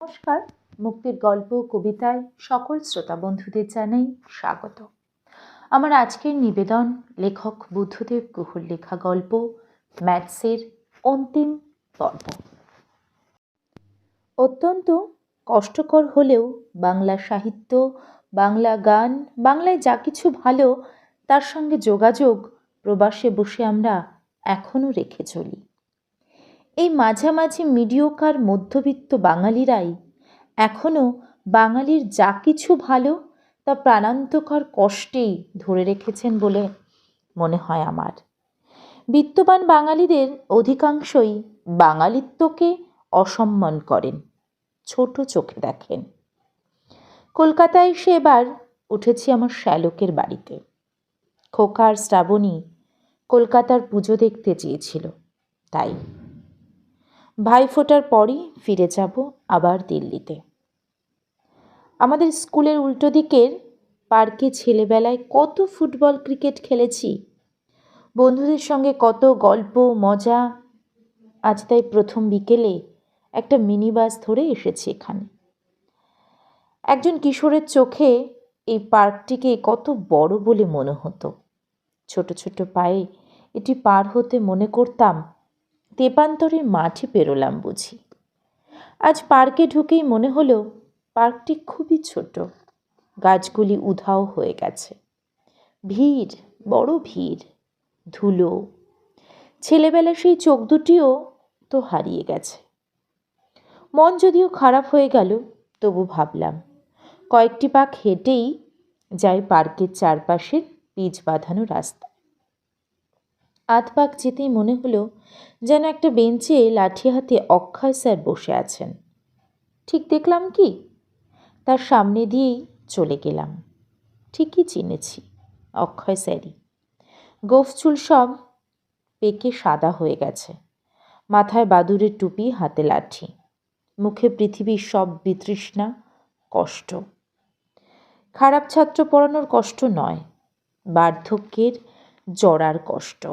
নমস্কার। মুক্তির গল্প, কবিতায় সকল শ্রোতা বন্ধুদের জানাই স্বাগত। আমার আজকের নিবেদন লেখক বুদ্ধদেব গুহর লেখা গল্প, ম্যাথসের অন্তিম পর্ব। অত্যন্ত কষ্টকর হলেও বাংলা সাহিত্য, বাংলা গান, বাংলায় যা কিছু ভালো, তার সঙ্গে যোগাযোগ প্রবাসে বসে আমরা এখনও রেখে চলি। এই মাঝামাঝি মিডিওকার মধ্যবিত্ত বাঙালিরাই এখনও বাঙালির যা কিছু ভালো, তা প্রাণান্তকর কষ্টেই ধরে রেখেছেন বলে মনে হয় আমার। বিত্তবান বাঙালিদের অধিকাংশই বাঙালিত্বকে অসম্মান করেন, ছোট চোখে দেখেন। কলকাতায় এসে এবার উঠেছি আমার শ্যালকের বাড়িতে। খোকার শ্রাবণী কলকাতার পুজো দেখতে চেয়েছিল, তাই ভাই ফোটার পরই ফিরে যাব আবার দিল্লিতে। আমাদের স্কুলের উল্টো দিকের পার্কে ছেলেবেলায় কত ফুটবল ক্রিকেট খেলেছি, বন্ধুদের সঙ্গে কত গল্প, মজা। আজ তাই প্রথম বিকেলে একটা মিনি বাস ধরে এসেছি এখানে। একজন কিশোরের চোখে এই পার্কটিকে কত বড় বলে মনে হতো। ছোট ছোট পায়ে এটি পার হতে মনে করতাম তেপান্তরের মাঠে পেরোলাম বুঝি। আজ পার্কে ঢুকেই মনে হলো পার্কটি খুবই ছোট। গাছগুলি উধাও হয়ে গেছে। ভিড়, বড় ভিড়, ধুলো। ছেলেবেলা সেই চোখ দুটিও তো হারিয়ে গেছে। মন যদিও খারাপ হয়ে গেল, তবু ভাবলাম, কয়েকটি পাক হেঁটেই যাই পার্কের চারপাশের পিচ বাঁধানো রাস্তা। আধ পাক যেতেই মনে হলো যেন একটা বেঞ্চে লাঠি হাতে অক্ষয় স্যার বসে আছেন। ঠিক দেখলাম কি? তার সামনে দিয়েই চলে গেলাম। ঠিকই চিনেছি, অক্ষয় স্যারই। গোফচুল সব পেকে সাদা হয়ে গেছে। মাথায় বাদুরের টুপি, হাতে লাঠি। মুখে পৃথিবীর সব বিতৃষ্ণা, কষ্ট। খারাপ ছাত্র পড়ানোর কষ্ট নয়, বার্ধক্যের জড়ার কষ্ট।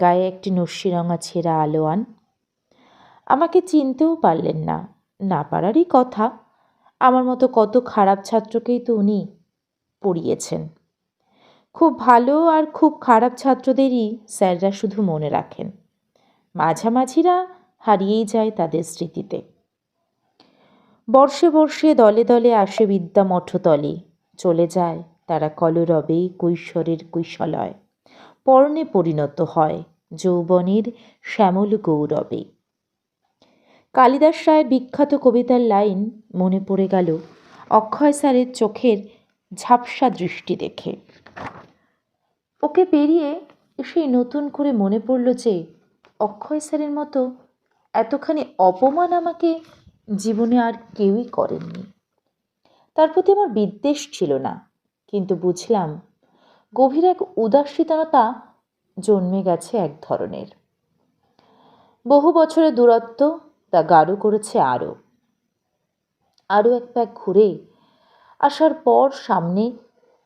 গায়ে একটি নস্যিরঙা ছেঁড়া আলোয়ান। আমাকে চিনতেও পারলেন না। না পারারই কথা। আমার মতো কত খারাপ ছাত্রকেই তো উনি পড়িয়েছেন। খুব ভালো আর খুব খারাপ ছাত্রদেরই স্যাররা শুধু মনে রাখেন। মাঝামাঝিরা হারিয়েই যায় তাদের স্মৃতিতে। বর্ষে বর্ষে, দলে দলে আসে বিদ্যা মঠতলে। চলে যায় তারা কলরবে কৈশোরের কৈশলয়। পর্ণে পরিণত হয়, যৌবনের শ্যামল গৌরবে। কালিদাস রায়ের বিখ্যাত কবিতার লাইন মনে পড়ে গেল অক্ষয় স্যারের চোখের ঝাপসা দৃষ্টি দেখে। ওকে পেরিয়ে সেই নতুন করে মনে পড়ল যে অক্ষয় স্যারের মতো এতখানি অপমান আমাকে জীবনে আর কেউই করেননি। তার প্রতি আমার বিদ্বেষ ছিল না, কিন্তু বুঝলাম গভীর এক উদাসীনতা জন্মে গেছে এক ধরনের। বহু বছরের দূরত্ব তা গাঢ় করেছে আরও। আরও এক প্যাক ঘুরে আসার পর সামনে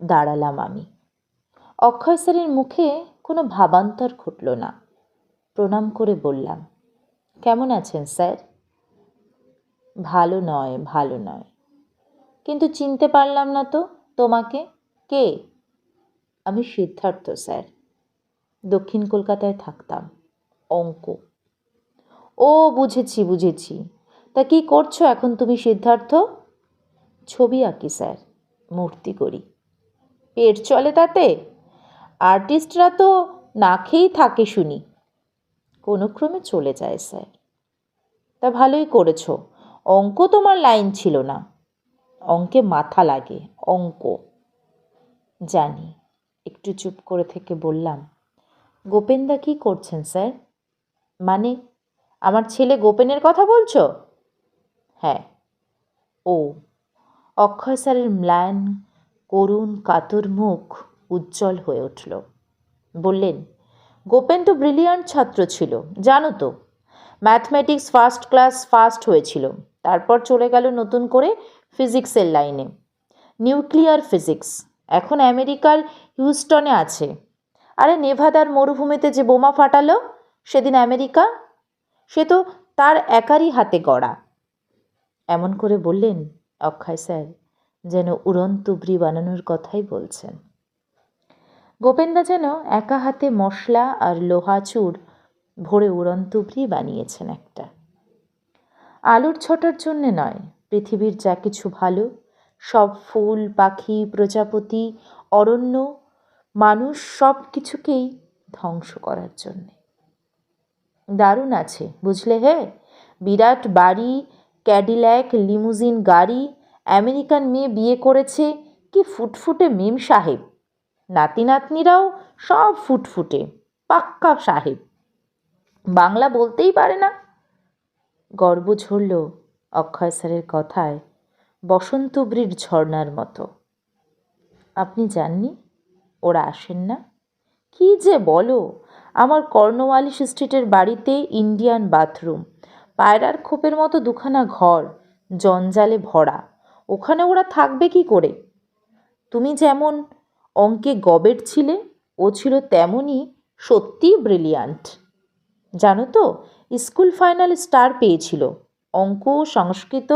দাঁড়ালাম আমি। অক্ষয় স্যারের মুখে কোনো ভাবান্তর ঘটল না। প্রণাম করে বললাম, কেমন আছেন স্যার? ভালো নয় ভালো নয়। কিন্তু চিনতে পারলাম না তো, তোমাকে? কে? আমি সিদ্ধার্থ, স্যার। দক্ষিণ কলকাতায় থাকতাম, অঙ্ক। ও, বুঝেছি বুঝেছি। তা কি করছ এখন তুমি, সিদ্ধার্থ? ছবি আঁকি, স্যার, মূর্তি করি। পেট চলে তাতে? আর্টিস্টরা তো না খেয়েই থাকে শুনি। কোনো ক্রমে চলে যায়, স্যার। তা ভালোই করেছ। অঙ্ক তোমার লাইন ছিল না। অঙ্কে মাথা লাগে, অঙ্ক। জানি। একটু চুপ করে থেকে বললাম, গোপেনদা কী করছেন, স্যার? মানে আমার ছেলে গোপেনের কথা বলছো? হ্যাঁ। ও, অক্ষয় স্যারের ম্লান, করুণ, কাতর মুখ উজ্জ্বল হয়ে উঠল। বললেন, গোপেন তো ব্রিলিয়ান্ট ছাত্র ছিল, জানো তো। ম্যাথমেটিক্স ফার্স্ট ক্লাস ফার্স্ট হয়েছিল, তারপর চলে গেল নতুন করে ফিজিক্সের লাইনে। Nuclear physics. এখন আমেরিকার হিউস্টনে আছে। আরে নেভাদার মরুভূমিতে যে বোমা ফাটালো, সেদিন আমেরিকা? সে তো তার একারই হাতে গড়া। এমন করে বললেন অক্ষয় স্যার, যেন উড়ন তুবড়ি বানানোর কথাই বলছেন। গোপেন্দা যেন একা হাতে মশলা আর লোহা চুর ভরে উড়ন তুবড়ি বানিয়েছেন একটা। আলুর ছটার জন্যে নয়, পৃথিবীর যা কিছু ভালো সব ফুল, পাখি, প্রজাপতি, অরণ্য, মানুষ সব কিছুকেই ধ্বংস করার জন্যে। দারুণ আছে, বুঝলে হে? বিরাট বাড়ি ক্যাডিল্যাক লিমুজিন গাড়ি, আমেরিকান মেয়ে বিয়ে করেছে কি ফুটফুটে মেম সাহেব? নাতি নাতনিরাও সব ফুটফুটে, পাক্কা সাহেব। বাংলা বলতেই পারে না। গর্ব ঝরল অক্ষয় স্যারের কথায় বসন্তব্রীর ঝর্ণার মতো। আপনি জাননি? ওরা আসেন না? কি যে বলো, আমার কর্নওয়ালিস স্ট্রিটের বাড়িতে ইন্ডিয়ান বাথরুম, পায়রার খোপের মতো দুখানা ঘর, জঞ্জালে ভরা। ওখানে ওরা থাকবে কি করে? তুমি যেমন অঙ্কে গবেট ছিলে, ও ছিল তেমনই সত্যিই ব্রিলিয়ান্ট। জানো তো, স্কুল ফাইনাল স্টার পেয়েছিল, অঙ্ক, সংস্কৃত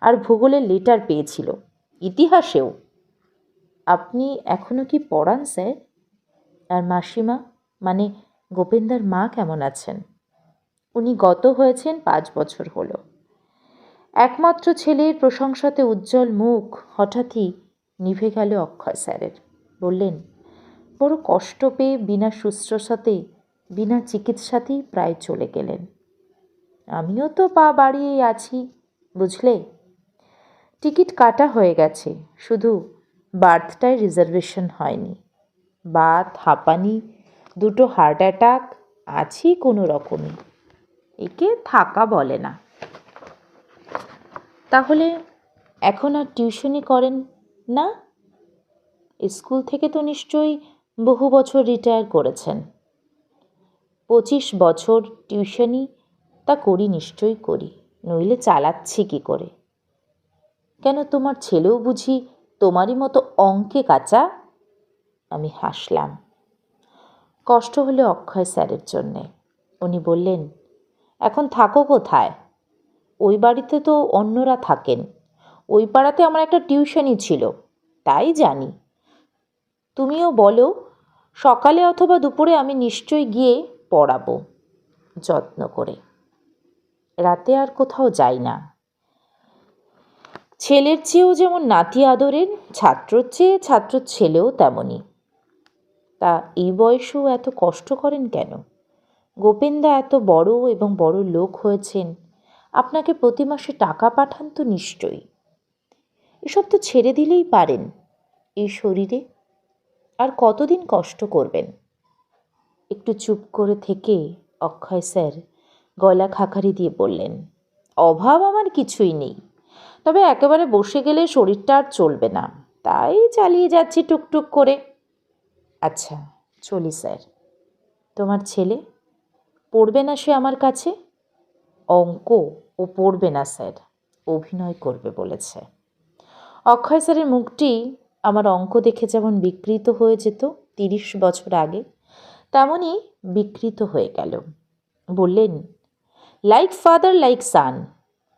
আর ভূগোলের লেটার পেয়েছিল। ইতিহাসেও। আপনি এখনও কি পড়ান, স্যার? আর মাসিমা মানে গোপেন্দার মা কেমন আছেন? উনি গত হয়েছেন পাঁচ বছর হলো। একমাত্র ছেলের প্রশংসাতে উজ্জ্বল মুখ, হঠাৎই নিভে গেল অক্ষয় স্যারের। বললেন, বড় কষ্ট পেয়ে বিনা শুশ্রূষাতে বিনা চিকিৎসাতেই প্রায় চলে গেলেন। আমিও তো পা বাড়িয়েই আছি, বুঝলে? টিকিট কাটা হয়ে গেছে। শুধু বার্থটায় রিজার্ভেশন হয়নি। বাত হাঁপানি দুটো হার্ট অ্যাটাক, আছি কোনো রকমই। একে থাকা বলে না। তাহলে এখন আর টিউশনি করেন না? স্কুল থেকে তো নিশ্চয়ই বহু বছর রিটায়ার করেছেন। পঁচিশ বছর টিউশনি তা করি নিশ্চয়ই করি, নইলে চালাচ্ছি কি করে? কেন তোমার ছেলেও বুঝি তোমারই মতো অঙ্কে কাঁচা? আমি হাসলাম। কষ্ট হলো অক্ষয় স্যারের জন্যে। উনি বললেন, এখন থাকো কোথায়? ওই বাড়িতে তো অন্যরা থাকেন। ওই পাড়াতে আমার একটা টিউশনই ছিল, তাই জানি। তুমিও বলো, সকালে অথবা দুপুরে আমি নিশ্চয়ই গিয়ে পড়াবো। যত্ন করে। রাতে আর কোথাও যাই না। ছেলের চেয়েও যেমন নাতি আদরের, ছাত্রর চেয়ে ছাত্রর ছেলেও তেমনই। তা এই বয়সেও এত কষ্ট করেন কেন? গোপেন্দা এত বড় এবং বড় লোক হয়েছেন, আপনাকে প্রতি মাসে টাকা পাঠান তো নিশ্চয়ই। এসব তো ছেড়ে দিলেই পারেন এই শরীরে। আর কতদিন কষ্ট করবেন? একটু চুপ করে থেকে অক্ষয় স্যার গলা খাখারি দিয়ে বললেন, অভাব আমার কিছুই নেই। তবে একেবারে বসে গেলে শরীরটা আর চলবে না। তাই চালিয়ে যাচ্ছি টুকটুক করে। আচ্ছা চলি স্যার। তোমার ছেলে? পড়বে না সে আমার কাছে? অঙ্ক, ও পড়বে না স্যার। অভিনয় করবে বলেছে। অক্ষয় স্যারের মুখটি আমার অঙ্ক দেখে যেমন বিকৃত হয়ে যেত তিরিশ বছর আগে, তেমনই বিকৃত হয়ে গেল। বললেন, লাইক ফাদার, লাইক সান।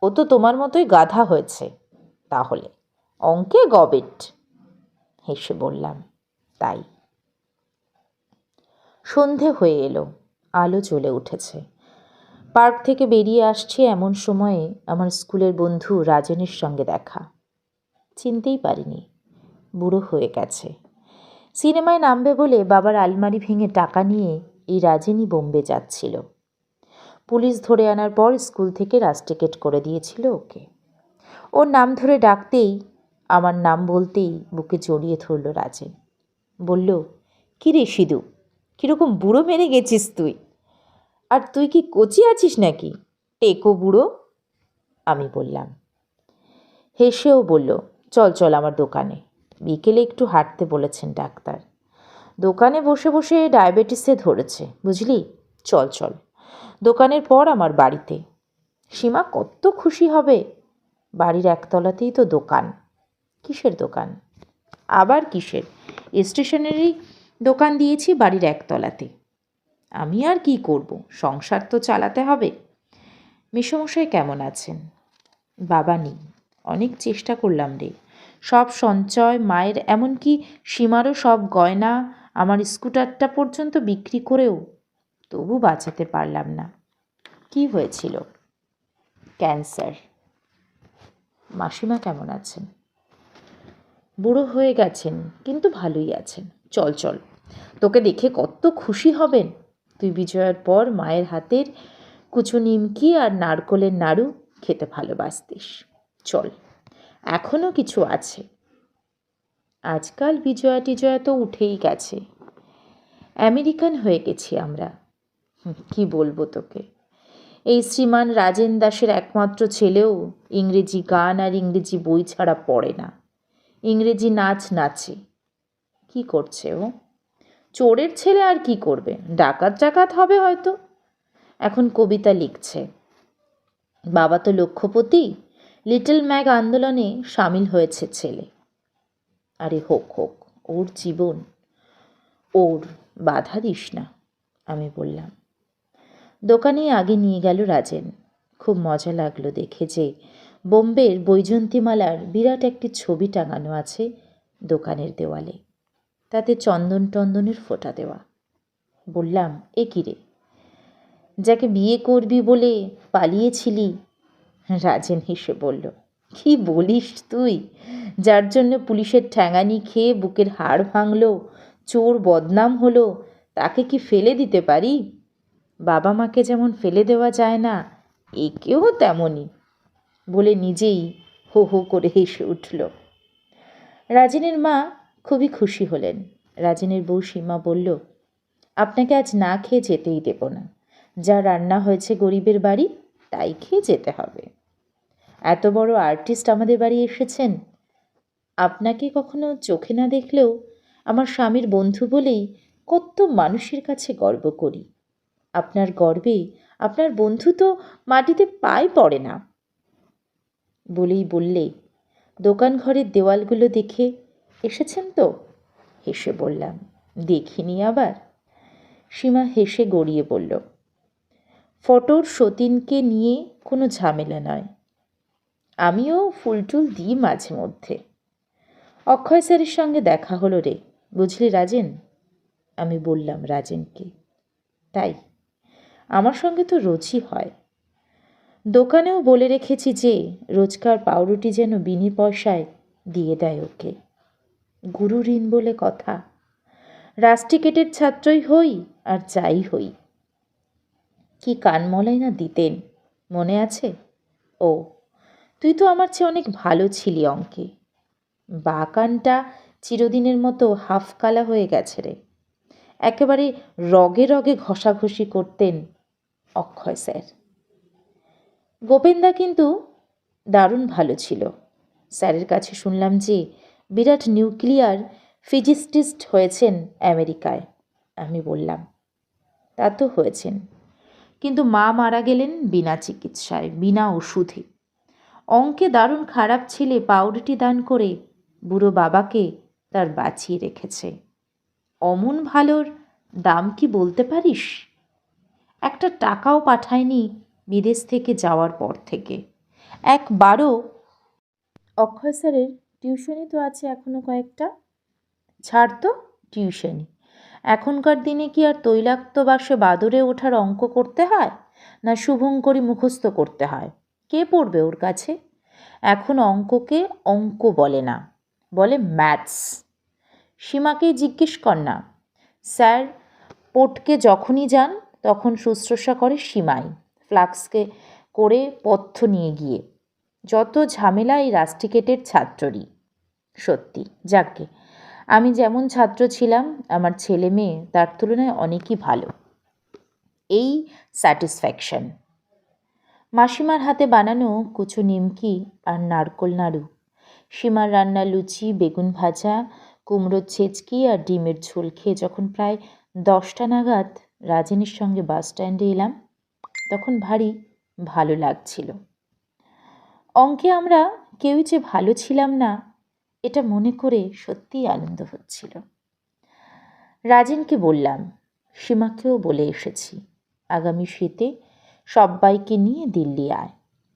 ও তো তোমার মতোই গাধা হয়েছে। তাহলে অঙ্কে গবেট। হেসে বললাম, তাই। সন্ধে হয়ে এলো, আলো জ্বলে উঠেছে। পার্ক থেকে বেরিয়ে আসছে এমন সময়ে আমার স্কুলের বন্ধু রাজেনের সঙ্গে দেখা। চিনতেই পারিনি, বুড়ো হয়ে গেছে। সিনেমায় নামবে বলে বাবার আলমারি ভেঙে টাকা নিয়ে এই রাজেনই বোম্বে যাচ্ছিল। পুলিশ ধরে আনার পর স্কুল থেকে টিকেট করে দিয়েছিল ওকে। ওর নাম ধরে ডাকতেই, আমার নাম বলতেই বুকে জড়িয়ে ধরল রাজেন। বলল, কী রে সিধু, কীরকম বুড়ো মেরে গেছিস তুই? আর তুই কি কচি আছিস নাকি? টেকো বুড়ো? আমি বললাম। হেসেও বলল, চল চল আমার দোকানে। বিকেলে একটু হাঁটতে বলেছেন ডাক্তার। দোকানে বসে বসে ডায়াবেটিসে ধরেছে, বুঝলি? চল চল। দোকানের পর আমার বাড়িতে। সীমা কত খুশি হবে। বাড়ির একতলাতেই তো দোকান। কিসের দোকান? আবার কিসের? স্টেশনারি দোকান দিয়েছি বাড়ির একতলাতে। আমি আর কি করব? সংসার তো চালাতে হবে। মেসমশাই কেমন আছেন? বাবা নেই। অনেক চেষ্টা করলাম রে। সব সঞ্চয়, মায়ের এমনকি সীমারও সব গয়না আমার স্কুটারটা পর্যন্ত বিক্রি করেও তবু বাঁচাতে পারলাম না। কি হয়েছিল? ক্যান্সার। মাসিমা কেমন আছেন? বুড়ো হয়ে গেছেন, কিন্তু ভালোই আছেন। চল চল। তোকে দেখে কত খুশি হবেন। তুই বিজয়ের পর মায়ের হাতের কুচু নিমকি আর নারকলের নাড়ু খেতে ভালোবাসতিস। চল এখনও কিছু আছে। আজকাল বিজয়া টিজয়া তো উঠেই গেছে। আমেরিকান হয়ে গেছি আমরা। কি বলব তোকে? এই শ্রীমান রাজেন দাসের একমাত্র ছেলেও ইংরেজি গান আর ইংরেজি বই ছাড়া পড়ে না। ইংরেজি নাচ নাচে। কি করছে ও? চোরের ছেলে আর কি করবে? ডাকাত ডাকাত হবে হয়তো। এখন কবিতা লিখছে। বাবা তো লক্ষ্যপতি। লিটল ম্যাগ আন্দোলনে সামিল হয়েছে ছেলে। আরে হোক হোক, ওর জীবন। ওর বাধা দিস না, আমি বললাম। দোকানে আগে নিয়ে গেল রাজেন। খুব মজা লাগল দেখে যে বোম্বের বৈজন্তীমালার বিরাট একটি ছবি টাঙানো আছে দোকানের দেওয়ালে। তাতে চন্দন টন্দনের ফোঁটা দেওয়া। বললাম, এ কী রে? যাকে বিয়ে করবি বলে পালিয়েছিলি? রাজেন হেসে বলল, কি বলিস তুই? যার জন্য পুলিশের ঠ্যাঙানি খেয়ে বুকের হাড় ভাঙলো, চোর বদনাম হলো, তাকে কি ফেলে দিতে পারি? বাবা মাকে যেমন ফেলে দেওয়া যায় না, একেও তেমনই বলে নিজেই হো হো করে হেসে উঠল। রাজেনের মা খুবই খুশি হলেন। রাজেনের বউ সীমা বলল, আপনাকে আজ না খেয়ে যেতেই দেব না। যা রান্না হয়েছে গরিবের বাড়ি, তাই খেয়ে যেতে হবে। এত বড় আর্টিস্ট আমাদের বাড়ি এসেছেন। আপনাকে কখনো চোখে না দেখলেও আমার স্বামীর বন্ধু বলেই কত মানুষের কাছে গর্ব করি। আপনার গর্বে আপনার বন্ধু তো মাটিতে পায় পড়ে না। বলেই বললে দোকান ঘরের দেওয়ালগুলো দেখে এসেছেন তো? হেসে বললাম, দেখিনি আবার। সীমা হেসে গড়িয়ে বলল, ফটোর সতীনকে নিয়ে কোনো ঝামেলা নয়। আমিও ফুলটুল দিই মাঝে মধ্যে। অক্ষয় স্যারের সঙ্গে দেখা হলো রে, বুঝলি রাজেন? আমি বললাম, রাজেনকে। তাই আমার সঙ্গে তো রোজই হয়। দোকানেও বলে রেখেছি যে, রোজকার পাউরুটি যেন বিনি পয়সায় দিয়ে দেয় ওকে। গুরু ঋণ বলে কথা। রাস্টিকেটের ছাত্রই হই আর যাই হই। কি কানমলাই না দিতেন, মনে আছে? ও, তুই তো আমার চেয়ে অনেক ভালো ছিলি অঙ্কে। বা কানটা চিরদিনের মতো হাফ কালা হয়ে গেছে রে। একেবারে রগে রগে ঘষাঘষি করতেন অক্ষয় স্যার। গোপেনদা কিন্তু দারুণ ভালো ছিল। স্যারের কাছে শুনলাম যে বিরাট নিউক্লিয়ার ফিজিস্টিস্ট হয়েছেন আমেরিকায়। আমি বললাম, তা তো হয়েছেন। কিন্তু মা মারা গেলেন বিনা চিকিৎসায়, বিনা ওষুধে। অঙ্কে দারুণ খারাপ ছেলে পাউরুটি দান করে বুড়ো বাবাকে তার বাঁচিয়ে রেখেছে। অমন ভালোর দাম কি বলতে পারিস? একটা টাকাও পাঠায়নি বিদেশ থেকে যাওয়ার পর থেকে। একবারও অক্ষয় স্যারের টিউশনি তো আছে এখনও কয়েকটা। ছাড় তো টিউশনি এখনকার দিনে কি আর তৈলাক্ত বাসে বাদরে ওঠার অঙ্ক করতে হয়? না শুভঙ্করী মুখস্থ করতে হয়? কে পড়বে ওর কাছে? এখন অঙ্ককে অঙ্ক বলে না, বলে ম্যাথস। সীমাকেই জিজ্ঞেস কর না। স্যার, পোটকে যখনই যান তখন শুশ্রূষা করে সীমাই ফ্লাক্সকে করে পথ্য নিয়ে গিয়ে। যত ঝামেলা এই রাস্টিকেটের ছাত্ররই। সত্যি যাকে আমি যেমন ছাত্র ছিলাম, আমার ছেলে মেয়ে তার তুলনায় অনেকই ভালো। এই স্যাটিসফ্যাকশন। মাসিমার হাতে বানানো কুচু নিমকি আর নারকোল নাড়ু। সীমার রান্না লুচি, বেগুন ভাজা, কুমড়োর ছেচকি আর ডিমের ঝোল খেয়ে যখন প্রায় দশটা নাগাদ রাজেনের সঙ্গে বাস স্ট্যান্ডে এলাম। তখন ভারী ভালো লাগছিল। অঙ্কে আমরা কেউই যে ভালো ছিলাম না, এটা মনে করে সত্যিই আনন্দ হচ্ছিল। রাজেনকে বললাম, সীমাকেও বলে এসেছি, আগামী শীতে সব্বাইকে নিয়ে দিল্লি আয়,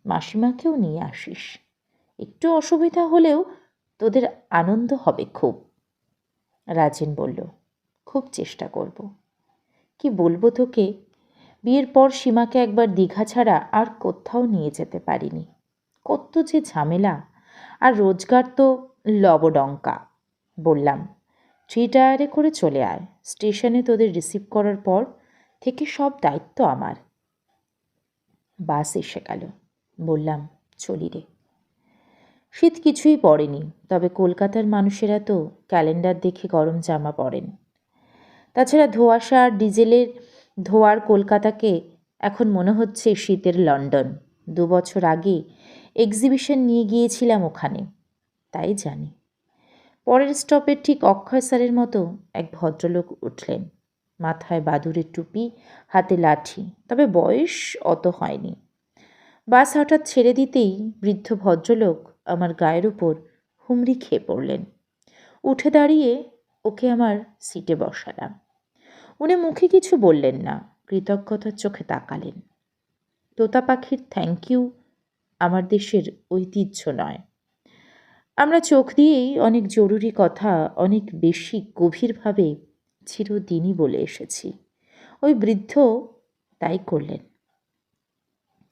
মাসিমাকেও নিয়ে আসিস। একটু অসুবিধা হলেও তোদের আনন্দ হবে খুব। রাজেন বলল, খুব চেষ্টা করব। কি বলব তোকে? বিয়ের পর সীমাকে একবার দীঘা ছাড়া আর কোথাও নিয়ে যেতে পারিনি। কত যে ঝামেলা। আর রোজগার তো লবডঙ্কা, বললাম। থ্রি টায়ারে করে চলে আয়। স্টেশনে তোদের রিসিভ করার পর থেকে সব দায়িত্ব আমার। বাস এসে গেল, বললাম, চলি রে। শীত কিছুই পড়েনি, তবে কলকাতার মানুষেরা তো ক্যালেন্ডার দেখে গরম জামা পরেন। তাছাড়া ধোঁয়াশা আর ডিজেলের ধোয়ার কলকাতাকে এখন মনে হচ্ছে শীতের লন্ডন। দু বছর আগে এক্সিবিশন নিয়ে গিয়েছিলাম ওখানে, তাই জানি। পরের স্টপের ঠিক অক্ষয় স্যারের মতো এক ভদ্রলোক উঠলেন। মাথায় বাদুরের টুপি, হাতে লাঠি, তবে বয়স অত হয়নি। বাস হঠাৎ ছেড়ে দিতেই বৃদ্ধ ভদ্রলোক আমার গায়ের উপর হুমড়ি খেয়ে পড়লেন। উঠে দাঁড়িয়ে ওকে আমার সিটে বসালাম। মুখে কিছু বললেন না, কৃতজ্ঞতার চোখে তাকালেন। তোতা পাখির থ্যাংক ইউ আমার দেশের ঐতিহ্য নয়। আমরা চোখ দিয়েই অনেক জরুরি কথা, অনেক বেশি গভীরভাবে চিরদিনই বলে এসেছি। ওই বৃদ্ধ তাই করলেন।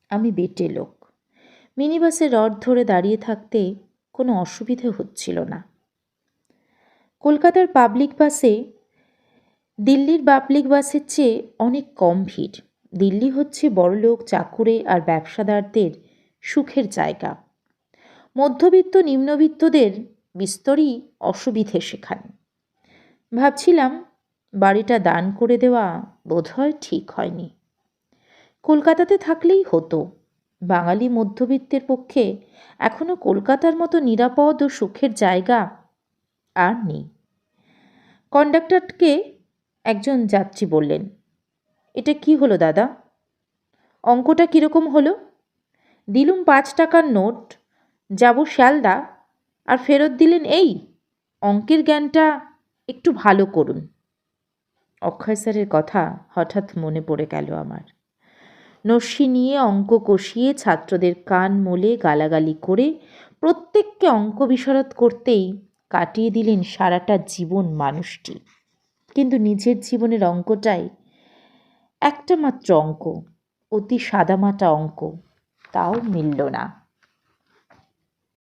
আমি বেটে লোক। মিনিবাসে রড ধরে দাঁড়িয়ে থাকতে কোনো অসুবিধে হচ্ছিল না। কলকাতার পাবলিক বাসে দিল্লির পাবলিক বাসের চেয়ে অনেক কম ভিড়। দিল্লি হচ্ছে বড়লোক, চাকুরে আর ব্যবসাদারদের সুখের জায়গা। মধ্যবিত্ত, নিম্নবিত্তদের বিস্তরই অসুবিধে সেখানে। ভাবছিলাম, বাড়িটা দান করে দেওয়া বোধহয় ঠিক হয়নি। কলকাতাতে থাকলেই হতো। বাঙালি মধ্যবিত্তের পক্ষে এখনও কলকাতার মতো নিরাপদ ও সুখের জায়গা আর নেই। কন্ডাক্টরকে একজন যাত্রী বললেন, এটা কি হলো দাদা? অঙ্কটা কীরকম হলো? দিলুম পাঁচ টাকার নোট, যাব শ্যালদা, আর ফেরত দিলেন এই, অঙ্কের জ্ঞানটা একটু ভালো করুন। অক্ষয় স্যারের কথা হঠাৎ মনে পড়ে গেল আমার। নস্যি নিয়ে অঙ্ক কষিয়ে ছাত্রদের কান মোলে গালাগালি করে প্রত্যেককে অঙ্ক বিশরদ করতেই কাটিয়ে দিলেন সারাটা জীবন মানুষটি। কিন্তু নিজের জীবনের অঙ্কটাই একটা মাত্র অঙ্ক অতি সাদামাটা অঙ্ক তাও মিলল না।